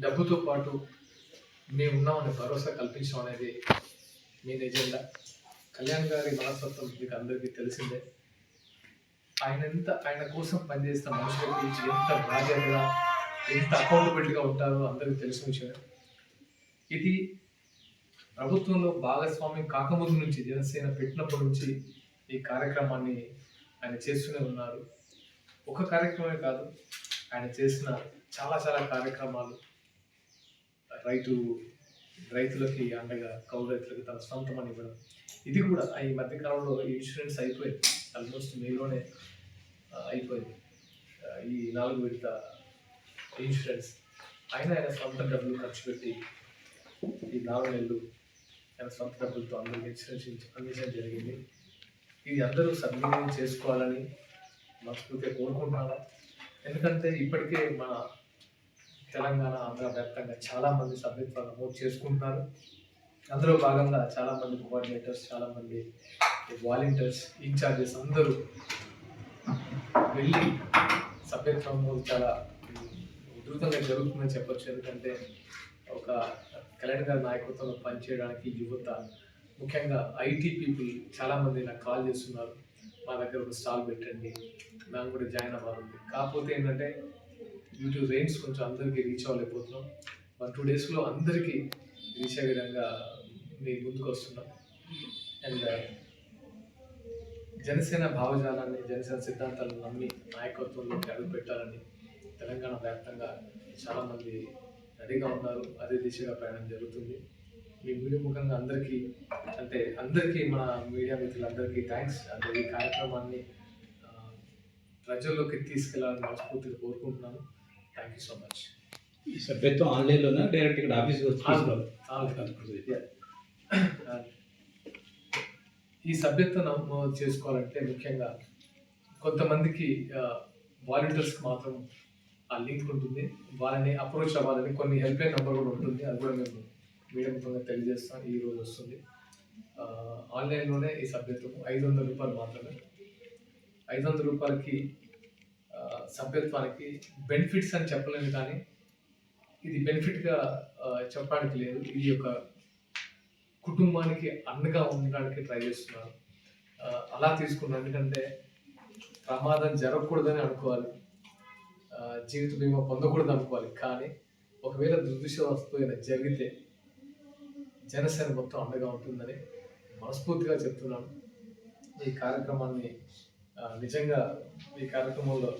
డబ్బుతో పాటు మేము ఉన్నామని భరోసా కల్పించడం అనేది మీ ఎజెండా. కళ్యాణ్ గారి మనస్తత్వం మీకు అందరికీ తెలిసిందే. ఆయన ఎంత ఆయన కోసం పనిచేస్తున్న మనుషులకి ఎంత బాధ్యతగా ఎంత అకౌంటబిలిటీగా ఉంటారో అందరికీ తెలిసిన విషయం ఇది ప్రభుత్వంలో భాగస్వామ్యం కాకముందు నుంచి జనసేన పెట్టినప్పటి నుంచి ఈ కార్యక్రమాన్ని ఆయన చేస్తూనే ఉన్నారు. ఒక కార్యక్రమమే కాదు ఆయన చేసిన చాలా చాలా కార్యక్రమాలు రైతు రైతులకి అండగా కౌలు రైతులకి తన సొంతం అని ఇవ్వడం. ఇది కూడా ఈ మధ్యకాలంలో ఈ ఇన్సూరెన్స్ అయిపోయింది ఆల్మోస్ట్ మేలోనే అయిపోయింది. ఈ నాలుగు విడత ఇన్సూరెన్స్. అయినా ఆయన సొంత డబ్బులు ఖర్చు పెట్టి ఈ నాలుగు నెలలు ఆయన సొంత డబ్బులతో అందరికీ ఇన్సూరెన్స్ అందించడం జరిగింది. ఇది అందరూ సద్వినియోగం చేసుకోవాలని మనస్ఫూర్తిగా కోరుకుంటున్నాను. ఎందుకంటే ఇప్పటికే మన తెలంగాణ ఆంధ్ర వ్యాప్తంగా చాలామంది నమోదు చేసుకుంటున్నారు. అందులో భాగంగా చాలామంది కోఆర్డినేటర్స్ చాలామంది వాలంటీర్స్ ఇన్ఛార్జెస్ అందరూ వెళ్ళి సభ్యత్వం నమోదు చాలా ఉధృతంగా జరుగుతుందని చెప్పొచ్చు. ఎందుకంటే ఒక కలెక్టర్ గారి నాయకత్వంలో పనిచేయడానికి యువత ముఖ్యంగా ఐటీ పీపుల్ చాలామంది నాకు కాల్ చేస్తున్నారు. మా దగ్గర ఒక స్టాల్ పెట్టండి. మేము కూడా జాయిన్ అవ్వాలి కాకపోతే ఏంటంటే యూట్యూబ్ రెయిన్స్ కొంచెం అందరికీ రీచ్ అవ్వలేకపోతున్నాం. వన్ టూ డేస్లో అందరికీ రీచ్ అయ్యే విధంగా మీ ముందుకు వస్తున్నాం. అండ్ uh, జనసేన భావజాలాన్ని జనసేన సిద్ధాంతాలను నమ్మి నాయకత్వంలోకి అడుగు పెట్టాలని తెలంగాణ వ్యాప్తంగా చాలామంది రెడీగా ఉన్నారు. అదే దిశగా ప్రయాణం జరుగుతుంది. మీ మీడియా ముఖంగా అందరికీ అంటే అందరికీ మన మీడియా మిత్రులందరికీ థ్యాంక్స్ అంటే ఈ కార్యక్రమాన్ని ప్రజల్లోకి తీసుకెళ్ళాలని మనస్ఫూర్తిగా కోరుకుంటున్నాను. థ్యాంక్ యూ సో మచ్ ఈ సభ్యత్వం ఆన్లైన్లోనా డైరెక్ట్ ఇక్కడ ఆఫీస్కి వచ్చి ఈ సభ్యత్వం చేసుకోవాలంటే ముఖ్యంగా కొంతమందికి వాలంటీర్స్కి మాత్రం ఆ లింక్ ఉంటుంది. వాళ్ళని అప్రోచ్ అవ్వాలని కొన్ని హెల్ప్ లైన్ నెంబర్ కూడా ఉంటుంది. అది కూడా మేము మీడియా ముఖంగా తెలియజేస్తాం. ఈ రోజు వస్తుంది. ఆన్లైన్లోనే ఈ సభ్యత్వం ఐదు వందల రూపాయలు మాత్రమే. ఐదు వందల రూపాయలకి సభ్యత్వానికి బెనిఫిట్స్ అని చెప్పలేను కానీ ఇది బెనిఫిట్గా చెప్పడానికి లేదు. ఇది ఒక కుటుంబానికి అండగా ఉండడానికి ట్రై చేస్తున్నారు. అలా తీసుకున్నాను ఎందుకంటే ప్రమాదం జరగకూడదని అనుకోవాలి. జీవిత బీమా పొందకూడదు అనుకోవాలి. కానీ ఒకవేళ దురదృష్టవస్తు ఏదైనా జరిగితే జనసేన మొత్తం అండగా ఉంటుందని మనస్ఫూర్తిగా చెప్తున్నాను. ఈ కార్యక్రమాన్ని నిజంగా ఈ కార్యక్రమంలో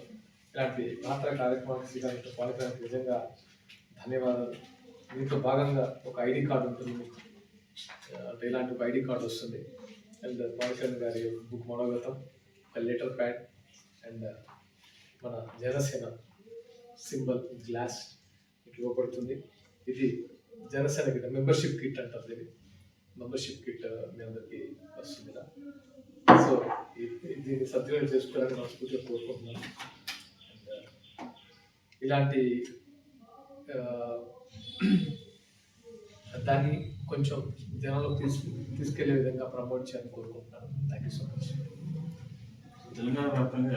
ఇలాంటి పాత్ర కార్యక్రమానికి శ్రీకాంత్ పాల్గొనడానికి నిజంగా ధన్యవాదాలు. దీంతో భాగంగా ఒక ఐడి కార్డు ఉంటుంది. మీకు అంటే ఇలాంటి ఒక ఐడి కార్డు వస్తుంది. అండ్ పాలకరణ్ గారి బుక్ మనోగతం ఒక లెటర్ ప్యాడ్ అండ్ మన జనసేన సింబల్ గ్లాస్ మీకు ఇవ్వబడుతుంది. ఇది జనసేన కిట్ మెంబర్షిప్ కిట్ అంటారు ఇది మెంబర్షిప్ కిట్ మీ అందరికీ వస్తుంది ఇలా. సో దీన్ని సద్వినియోగం చేసుకోవడానికి మనస్ఫూర్తిగా కోరుకుంటున్నాను. ఇలాంటి దాన్ని కొంచెం జనంలో తీసుకు తీసుకెళ్ళే విధంగా ప్రమోట్ చేయాలని కోరుకుంటున్నాను. Thank you so much Telangana వ్యాప్తంగా